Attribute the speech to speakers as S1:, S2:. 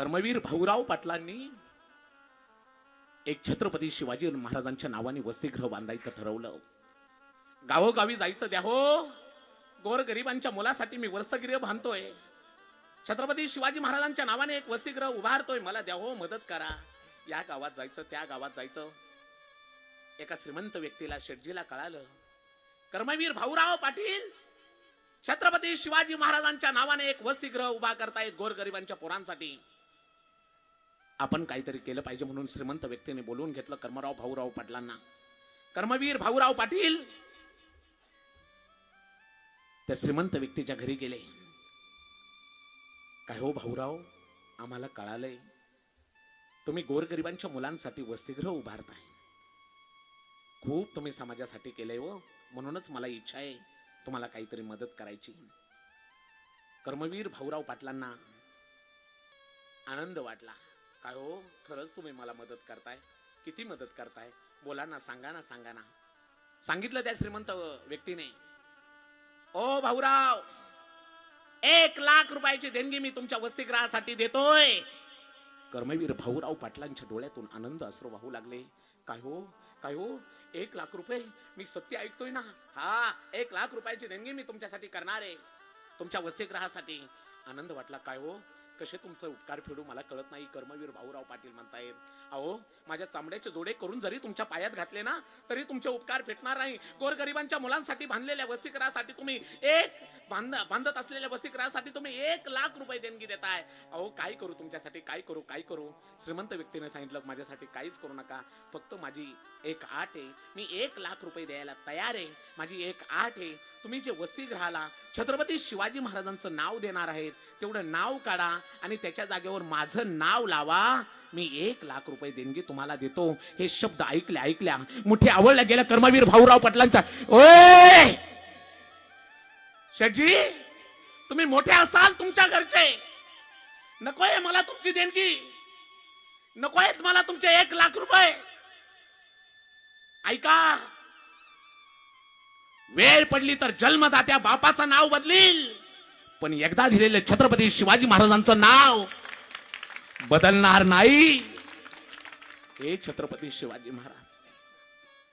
S1: कर्मवीर भाऊराव पाटलांनी एक छत्रपती शिवाजी महाराजांच्या नावाने वसतिगृह बांधायचं ठरवलं. गावोगावी जायचं द्या हो. गोर गरिबांच्या मुलासाठी मी वसतिगृह बांधतोय. छत्रपती शिवाजी महाराजांच्या नावाने एक वसतिगृह उभारतोय. मला द्या हो मदत करा. या गावात जायचं त्या गावात जायचं. एका श्रीमंत व्यक्तीला शेटजीला कळालं. कर्मवीर भाऊराव पाटील छत्रपती शिवाजी महाराजांच्या नावाने एक वसतिगृह उभा करतायत गोरगरिबांच्या पोरांसाठी. आपण काहीतरी केलं पाहिजे म्हणून श्रीमंत व्यक्तीने बोलवून घेतलं कर्मराव भाऊराव पाटलांना. कर्मवीर भाऊराव पाटील! त्या श्रीमंत व्यक्तीच्या घरी गेले. काय हो भाऊराव आम्हाला कळालंय तुम्ही गोरगरिबांच्या मुलांसाठी वसतिगृह उभारताय. खूप तुम्ही समाजासाठी केलंय व म्हणूनच मला इच्छा आहे तुम्हाला काहीतरी मदत करायची. कर्मवीर भाऊराव पाटलांना आनंद वाटला. काय हो खरंच तुम्ही मला मदत करताय. किती मदत करताय? बोला ना सांगा ना सांगा ना. सांगितलं त्या श्रीमंत व्यक्तीने. ओ भाऊराव! एक लाख रुपयाची देणगी मी तुमच्या वसतिगृहासाठी देतोय. कर्मवीर भाऊराव पाटलांच्या डोळ्यातून आनंद अश्रू वाहू लागले. काय हो? काय हो? एक लाख रुपये? मी सत्य ऐकतोय ना. हा एक लाख रुपयाची देणगी मी तुमच्यासाठी करणार. आहे तुमच्या वसतिगृहासाठी. आनंद वाटला काय हो? कसे तुमचं उपकार फेडू मला कळत नाही. कर्मवीर भाऊराव पाटील म्हणतायत अहो माझ्या चामड्याचे जोडे करून जरी तुमच्या पायात घातले ना तरी तुमचे उपकार फेटणार नाही. गोरगरिबांच्या मुलांसाठी बांधलेल्या वस्तीकरासाठी तुम्ही एक बांध बांधत असलेल्या वसतिगृहासाठी तुम्ही एक लाख रुपये देणगी देताय. अहो काय करू तुमच्यासाठी? काय करू? काय करू? श्रीमंत व्यक्तीने सांगितलं माझ्यासाठी काहीच करू नका. फक्त माझी एक आठ आहे. मी एक लाख रुपये द्यायला तयार आहे. माझी एक आठ आहे. तुम्ही जे वसतिगृहाला छत्रपती शिवाजी महाराजांचं नाव देणार आहेत तेवढं नाव काढा आणि त्याच्या जागेवर माझं नाव लावा. मी एक लाख रुपये देणगी तुम्हाला देतो. हे शब्द ऐकल्या ऐकल्या मोठे आवडल्या गेल्या कर्मवीर भाऊराव पाटलांचा. ओय! शेटजी तुम्ही मोठे असाल तुमच्या घरचे. नकोय मला तुमची देणगी. नकोय मला तुमचे एक लाख रुपये. ऐका वेळ पडली तर जन्मदात्या बापाचं नाव बदलील. पण एकदा दिलेले छत्रपती शिवाजी महाराजांचं नाव बदलणार नाही. हे छत्रपती शिवाजी महाराज.